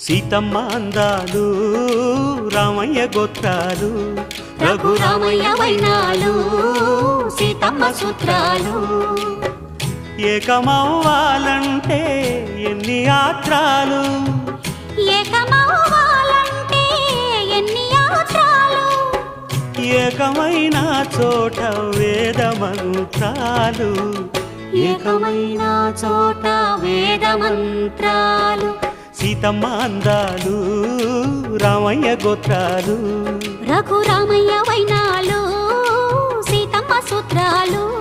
సీతమ్మ అందాలు రామయ్య గోత్రాలు రఘురామయ్య వైనాలు సీతమ్మ సూత్రాలు. ఏకమవ్వాలంటే ఎన్ని యాత్రాలు ఏకమవ్వాలంటే ఎన్ని యాత్రాలు ఏకమైన చోట వేద మంత్రాలు ఏకమైన చోట వేద మంత్రాలు సీతమ్మ అందాలు రామయ్య గోత్రాలు. రఘురామయ్య వైనాలు సీతమ్మ సూత్రాలు.